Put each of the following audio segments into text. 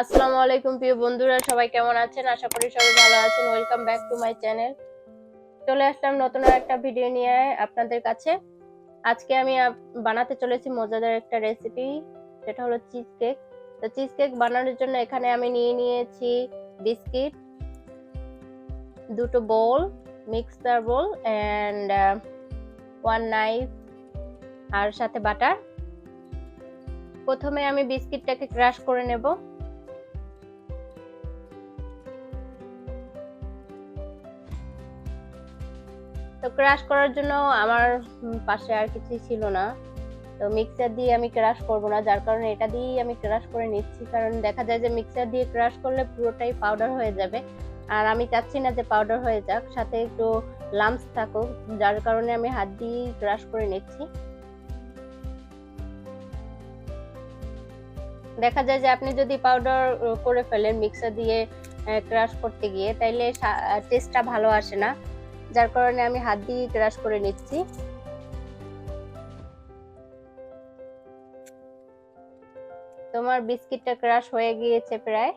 আসসালামু আলাইকুম প্রিয় বন্ধুরা, সবাই কেমন আছেন? আশা করি সবাই ভালো আছেন। Welcome back to my channel চলে আসলাম নতুন একটা ভিডিও নিয়ে আপনাদের কাছে। আজকে আমি বানাতে চলেছি মজাদার একটা রেসিপি সেটা হলো চিজ কেক তো চিজ কেক বানানোর জন্য এখানে আমি নিয়ে নিয়েছি বিস্কিট দুটো bowl mixer bowl and one knife আর সাথে বাটার প্রথমে আমি বিস্কিটটাকে ক্রাশ করে নেব। ক্রাশ করার জন্য আমার পাশে আর কিছুই ছিল না। তো মিক্সার দিয়ে আমি ক্রাশ করব না, যার কারণে এটা দিয়েই আমি ক্রাশ করে নিচ্ছি। কারণ দেখা যায় যে মিক্সার দিয়ে ক্রাশ করলে পুরোটাই পাউডার হয়ে যাবে। আর আমি চাচ্ছি না যে পাউডার হয়ে যাক, সাথে একটু লামস থাকুক, যার কারণে আমি হাত দিয়েই ক্রাশ করে নিচ্ছি। দেখা যায় যে আপনি যদি পাউডার করে ফেলেন মিক্সার দিয়ে ক্রাশ করতে গিয়ে, তাইলে টেস্টটা ভালো আসে না। যার কারণে আমি হাত দিয়ে ক্রাশ করে নিচ্ছি। তোমার বিস্কিটটা ক্রাশ হয়ে গিয়েছে প্রায়।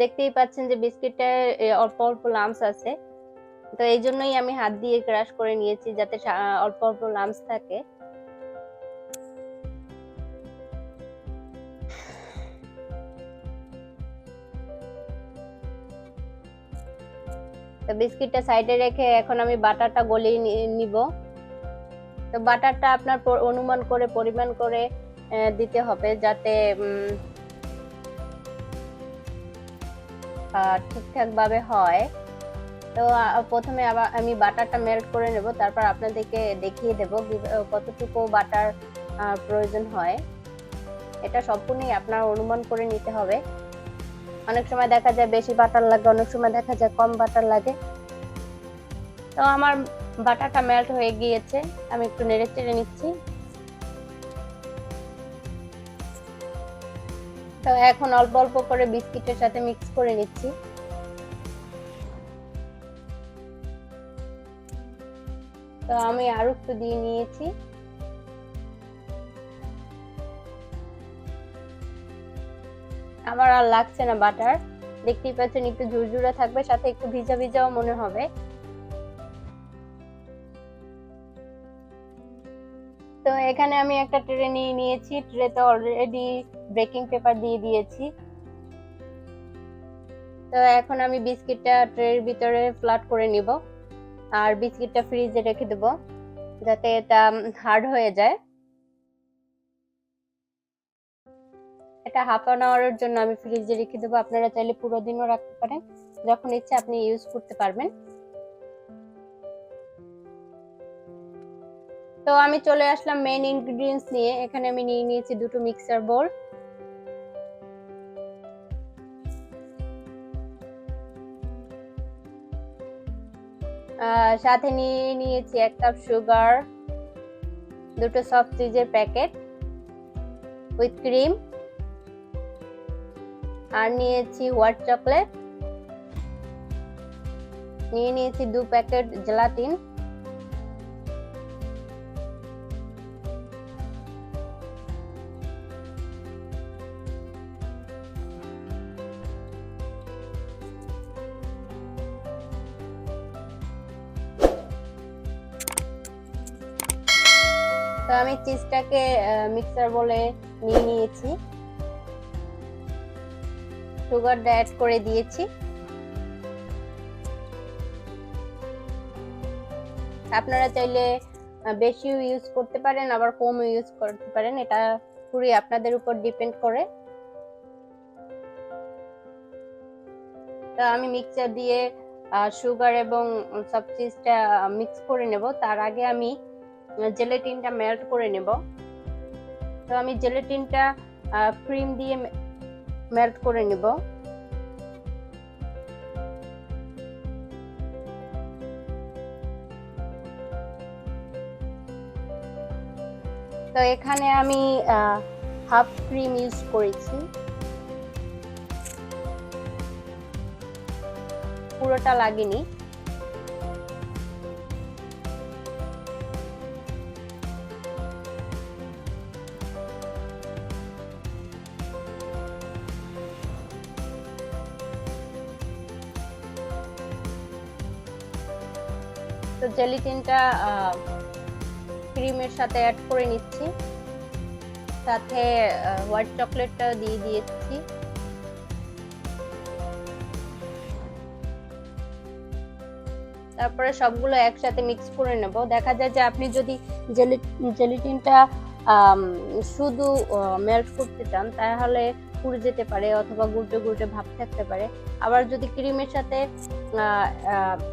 দেখতেই পাচ্ছেন যে বিস্কিটটা অল্প অল্প লামস আছে। তো এই জন্যই আমি হাত দিয়ে ক্রাশ করে নিয়েছি যাতে অল্প অল্প লামস থাকে। বিস্কিটটা সাইডে রেখে এখন আমি বাটারটা গলিয়ে নিব। তো বাটারটা আপনার অনুমান করে পরিমাণ করে দিতে হবে যাতে উম, আহ, ঠিকঠাক ভাবে হয়। তো প্রথমে আবার আমি বাটারটা মেল্ট করে নেব তারপর আপনাদেরকে দেখিয়ে দেব কতটুকু বাটার প্রয়োজন হয়। এটা সম্পূর্ণই আপনার অনুমান করে নিতে হবে। অনেক সময় দেখা যায় বেশি বাটার লাগে, অনেক সময় দেখা যায় কম বাটার লাগে। তো আমার বাটারটা মেল্ট হয়ে গিয়েছে, আমি একটু নেড়ে চেড়ে নিচ্ছি। তো এখন অল্প অল্প করে বিস্কিটের সাথে মিক্স করে নিচ্ছি। তো আমি আরও একটু দিয়ে নিয়েছি। আমার আর লাগছে না বাটার। দেখতেই পাচ্ছেন একটু ঝুরঝুরে থাকবে, সাথে একটু ভিজা ভিজাও মনে হবে। তো এখানে আমি একটা ট্রে নিয়ে নিয়েছি ট্রেতে অলরেডি বেকিং পেপার দিয়ে দিয়েছি। তো এখন আমি বিস্কিটটা ট্রের ভিতরে ফ্ল্যাট করে নিব, আর বিস্কিটটা ফ্রিজে রেখে দেব, যাতে এটা হার্ড হয়ে যায়। এটা হাফ অ্যান আওয়ারের জন্য আমি ফ্রিজে রেখে দেবো। আপনারা চাইলে পুরো দিনও রাখতে পারেন। যখন ইচ্ছে আপনি ইউজ করতে পারবেন। তো আমি চলে আসলাম মেন ইনগ্রেডিয়েন্টস নিয়ে। এখানে আমি নিয়ে নিয়েছি দুটো মিক্সার বোল সাথে নিয়ে নিয়েছি এক কাপ সুগার দুটো সফট চিজের প্যাকেট উইথ ক্রিম আর নিয়েছি হোয়াইট চকলেট নিয়ে নিয়েছি দু প্যাকেট জেলাটিন তো আমি চিজটাকে মিক্সার বলে নিয়ে নিয়েছি। সুগারটা অ্যাড করে দিয়েছি। আপনারা চাইলে বেশিও ইউজ করতে পারেন, আবার কম ইউজ করতে পারেন। এটা পুরোই আপনাদের উপর ডিপেন্ড করে। তো আমি মিক্সচার দিয়ে সুগার এবং সব চিজটা মিক্স করে নেব। তার আগে আমি জেলেটিনটা মেল্ট করে নেব। তো আমি জেলেটিনটা ক্রিম দিয়ে মেল্ট করে নিব। তো এখানে আমি হাফ ক্রিম ইউজ করেছি। পুরোটা লাগেনি। তো জেলিটিনটা ক্রিমের সাথে অ্যাড করে নিচ্ছি। সাথে হোয়াইট চকলেটটা দিয়ে দিয়েছি। তারপরে সবগুলো একসাথে মিক্স করে নেব। দেখা যায় যে আপনি যদি জেলি জেলিটিনটা শুধু মেল্ট করতে চান, তাহলে পুড়ে যেতে পারে অথবা গুলটে গুলটে ভাব থাকতে পারে। আবার যদি ক্রিমের সাথে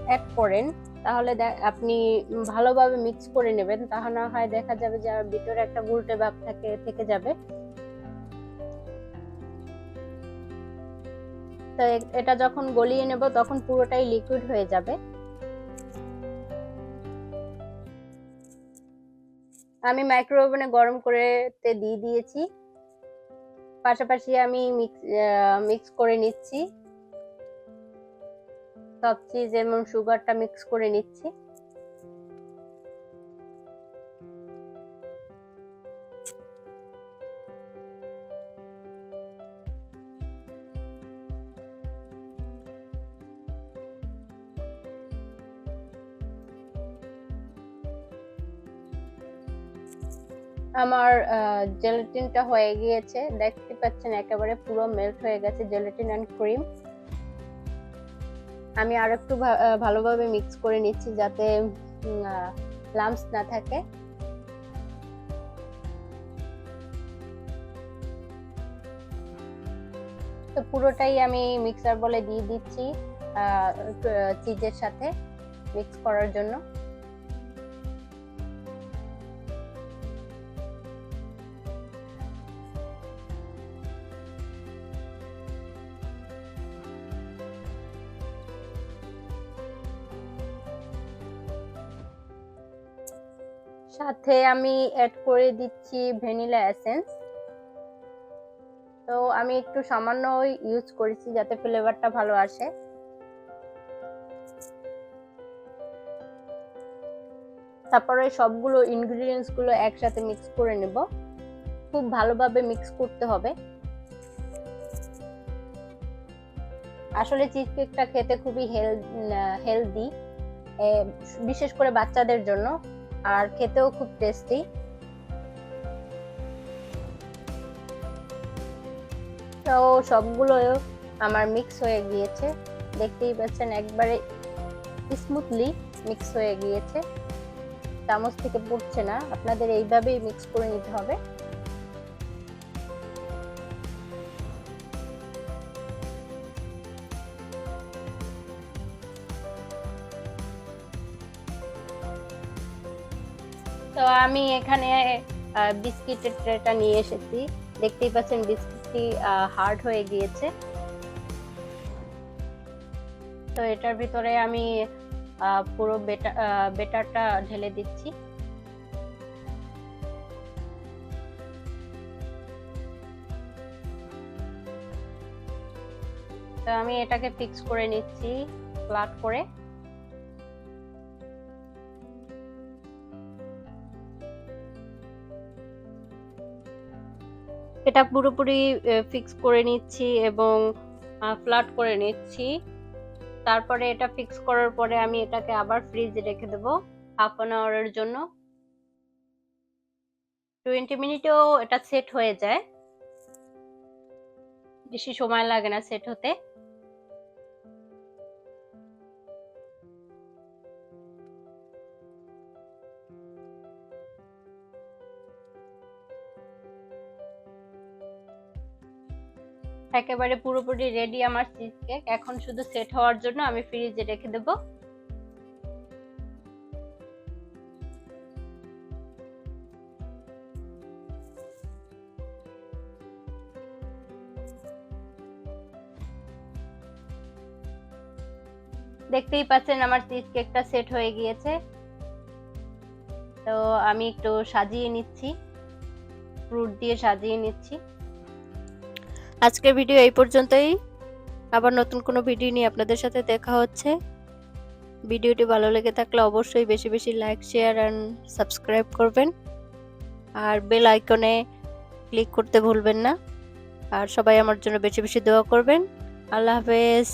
অ্যাড করেন, তাহলে আপনি ভালোভাবে মিক্স করে নেবেন। তাহলে না হয় দেখা যাবে যে ভিতরে একটা গুলটে ভাব থাকে, থেকে যাবে। তো এটা যখন গলিয়ে নেব, তখন পুরোটাই লিকুইড হয়ে যাবে। আমি মাইক্রোওভেনে গরম করে দিয়ে দিয়েছি। পাশাপাশি আমি মিক্স মিক্স করে নিচ্ছি। সব চিজ এবং সুগারটা মিক্স করে নিচ্ছি। আমার জেলাটিনটা হয়ে গিয়েছে। দেখতে পাচ্ছেন, একেবারে পুরো মেল্ট হয়ে গেছে জেলাটিন অ্যান্ড ক্রিম আমি আর একটু ভালোভাবে মিক্স করে নিচ্ছি যাতে লাম্পস না থাকে। তো পুরোটাই আমি মিক্সার বলে দিয়ে দিচ্ছি চিজের সাথে মিক্স করার জন্য। সাথে আমি অ্যাড করে দিচ্ছি ভ্যানিলা এসেন্স তো আমি একটু সামান্য ইউজ করেছি যাতে ফ্লেভারটা ভালো আসে। তারপরে সবগুলো ইনগ্রিডিয়েন্টসগুলো একসাথে মিক্স করে নেব। খুব ভালোভাবে মিক্স করতে হবে। আসলে চিজ কেকটা খেতে খুবই হেলদি বিশেষ করে বাচ্চাদের জন্য। আর খেতেও খুব টেস্টি তো সবগুলো আমার মিক্স হয়ে গিয়েছে। দেখতেই পাচ্ছেন একবারে স্মুথলি মিক্স হয়ে গিয়েছে। চামচ থেকে পড়ছে না। আপনাদের এইভাবেই মিক্স করে নিতে হবে। তো আমি এখানে বিস্কিটের ট্রেটা নিয়ে এসেছি। দেখতেই পাচ্ছেন বিস্কিটটি হার্ড হয়ে গিয়েছে। তো এটার ভিতরে আমি পুরো বেটার বেটারটা ঢেলে দিচ্ছি। তো আমি এটাকে ফিক্স করে নিচ্ছি, ফ্ল্যাট করে। এটা পুরোপুরি ফিক্স করে নিচ্ছি এবং ফ্লাট করে নিচ্ছি। তারপরে এটা ফিক্স করার পরে আমি এটাকে আবার ফ্রিজে রেখে দেব হাফ অ্যান আওয়ারের জন্য। টোয়েন্টি মিনিটেও এটা সেট হয়ে যায়। বেশি সময় লাগে না সেট হতে। একেবারে পুরোপুরি রেডি আমার চিজ কেক এখন শুধু সেট হওয়ার জন্য আমি ফ্রিজে রেখে দেব। দেখতেই পাচ্ছেন আমার চিজ কেকটা সেট হয়ে গিয়েছে। তো আমি একটু সাজিয়ে নিচ্ছি। ফ্রুট দিয়ে সাজিয়ে নিচ্ছি। আজকের ভিডিও এই পর্যন্তই। আবার নতুন কোনো ভিডিও নিয়ে আপনাদের সাথে দেখা হচ্ছে। ভিডিওটি ভালো লেগে থাকলে অবশ্যই বেশি বেশি লাইক শেয়ার অ্যান্ড সাবস্ক্রাইব করবেন। আর বেল আইকনে ক্লিক করতে ভুলবেন না। আর সবাই আমার জন্য বেশি বেশি দোয়া করবেন। আল্লাহ হাফেজ।